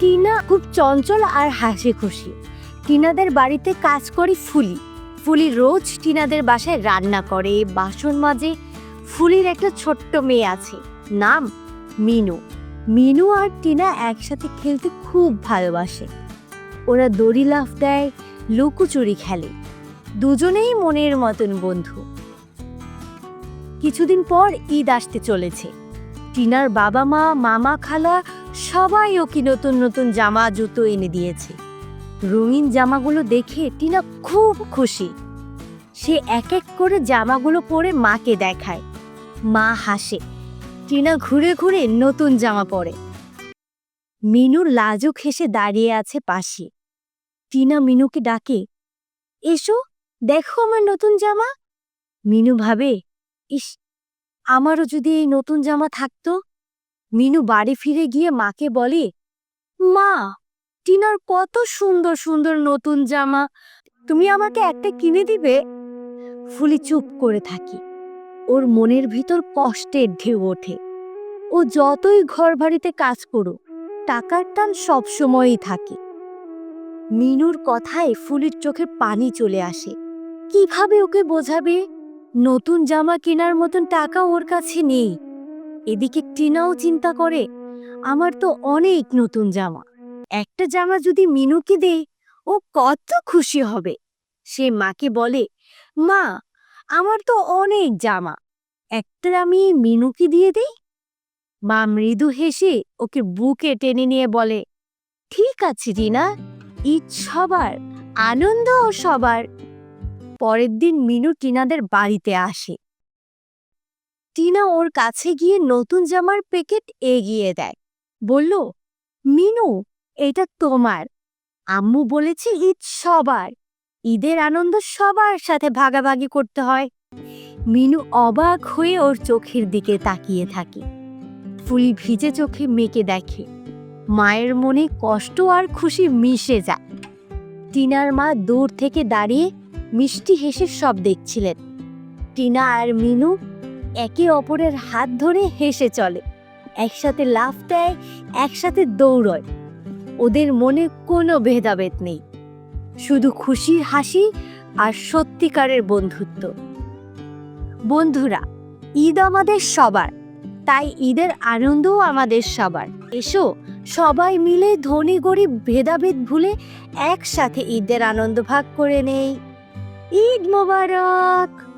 টিনা খুব চঞ্চল আর হাসি খুশি টিনাদের বাড়িতে কাজ করে ফুলি। ফুলি রোজ টিনাদের বাসায় রান্না করে, বাসন মাজে। ফুলির একটা ছোট্ট মেয়ে আছে, নাম মিনু। মিনু আর টিনা একসাথে খেলতে খুব ভালোবাসে। ওরা দড়ি লাফ দেয় লুকোচুরি খেলে। দুজনেই মনের মতন বন্ধু। কিছুদিন পর ঈদ আসতে চলেছে। টিনার বাবা মা, মামা খালা সবাই ওকে নতুন নতুন জামা, জুতো এনে দিয়েছে। রঙিন জামাগুলো দেখে টিনা খুব খুশি। সে এক এক করে জামাগুলো পরে মাকে দেখায়। মা হাসে। টিনা ঘুরে ঘুরে নতুন জামা পরে। মিনু লাজুক হেসে দাঁড়িয়ে আছে পাশে। টিনা মিনুকে ডাকে, এসো, দেখো আমার নতুন জামা। মিনু ভাবে, ইস, আমারও যদি এই নতুন জামা থাকতো মিনু বাড়ি ফিরে গিয়ে মাকে বলে, মা, টিনার কত সুন্দর সুন্দর নতুন জামা। তুমি আমাকে একটা কিনে দিবে? ফুলি চুপ করে থাকি। ওর মনের ভিতর কষ্টের ঢেউ ওঠে। ও যতই ঘর বাড়িতে কাজ করুক, টাকার টান সবসময়ই থাকে। মিনুর কথায় ফুলির চোখে পানি চলে আসে। কীভাবে ওকে বোঝাবে? নতুন জামা কেনার মতন টাকা ওর কাছে নেই। এদিকে টিনাও চিন্তা করে, আমার তো অনেক নতুন জামা। একটা জামা যদি মিনুকে দেই ও কত খুশি হবে। সে মাকে বলে, মা, আমার তো অনেক জামা। একটা আমি মিনুকে দিয়ে দেই? মা মৃদু হেসে ওকে বুকে টেনে নিয়ে বলে, ঠিক আছে রিনা ঈদ সবার, আনন্দ সবার। পরের দিন মিনু টিনাদের বাড়িতে আসে। টিনা ওর কাছে গিয়ে নতুন জামার প্যাকেট এগিয়ে দেয়। বলল, মিনু, এটা তোমার। আম্মু বলেছে ঈদ সবার। ঈদের আনন্দ সবার সাথে ভাগাভাগি করতে হয়। মিনু অবাক হয়ে ওর চোখের দিকে তাকিয়ে থাকে। ফুলি ভিজে চোখে মেয়েকে দেখে। মায়ের মনে কষ্ট আর খুশি মিশে যায়। টিনার মা দূর থেকে দাঁড়িয়ে মিষ্টি হেসে সব দেখছিলেন। টিনা আর মিনু একে অপরের হাত ধরে হেসে চলে। একসাথে লাফ দেয়, একসাথে দৌড়য়। ওদের মনে কোনো ভেদাভেদ নেই। শুধু খুশির হাসি আর সত্যিকারের বন্ধুত্ব। বন্ধুরা, ঈদ আমাদের সবার, তাই ঈদের আনন্দও আমাদের সবার। এসো, সবাই মিলে ধনী গরিব ভেদাভেদ ভুলে একসাথে ঈদের আনন্দ ভাগ করে নেই। ঈদ মোবারক!